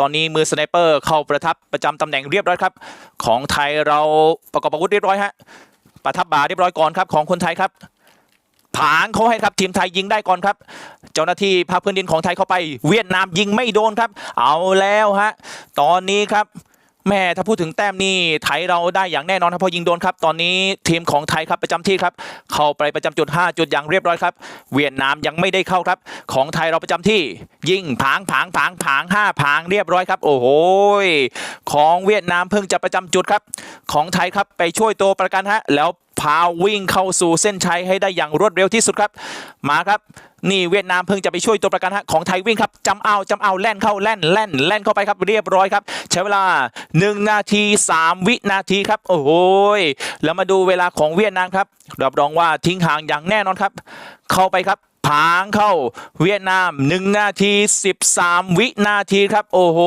ตอนนี้มือสไนเปอร์เข้าประทับประจำตำแหน่งเรียบร้อยครับ ของไทยเราประกอบอาวุธเรียบร้อยฮะประทับบาเรียบร้อยก่อนครับของคนไทยครับผางเขาให้ครับทีมไทยยิงได้ก่อนครับ เจ้าหน้าที่ภาคพื้นดินของไทยเข้าไป เวียดนามยิงไม่โดนครับ เอาแล้วฮะตอนนี้ครับ แม่ถ้าพูดถึงแต้มนี่ไทยเราได้อย่างแน่นอนครับพอยิงโดนครับ ตอนนี้ทีมของไทยครับประจำที่ครับ เข้าไปประจำจุด 5 จุดอย่างเรียบร้อยครับ เวียดนามยังไม่ได้เข้าครับ ของไทยเราประจำที่ ยิงผางผางผางผางห้าผางเรียบร้อยครับ โอ้โหของเวียดนามเพิ่งจะประจำจุดครับ ของไทยครับไปช่วยตัวประกันฮะแล้ว พาวิ่งเข้าสู่เส้นชัยให้ได้อย่างรวดเร็วที่สุดครับ มาครับ นี่เวียดนามเพิ่งจะไปช่วยตัวประกันฮะของไทยวิ่งครับจำเอาจำเอาแล่นเข้าแล่นแล่นแล่นเข้าไปครับเรียบร้อยครับ ใช้เวลา 1 นาที 3 วินาทีครับ โอ้โหแล้วมาดูเวลาของเวียดนามครับรับรองว่าทิ้งห่างอย่างแน่นอนครับ เข้าไปครับผางเข้าเวียดนาม 1 นาที 13 วินาทีครับโอ้โห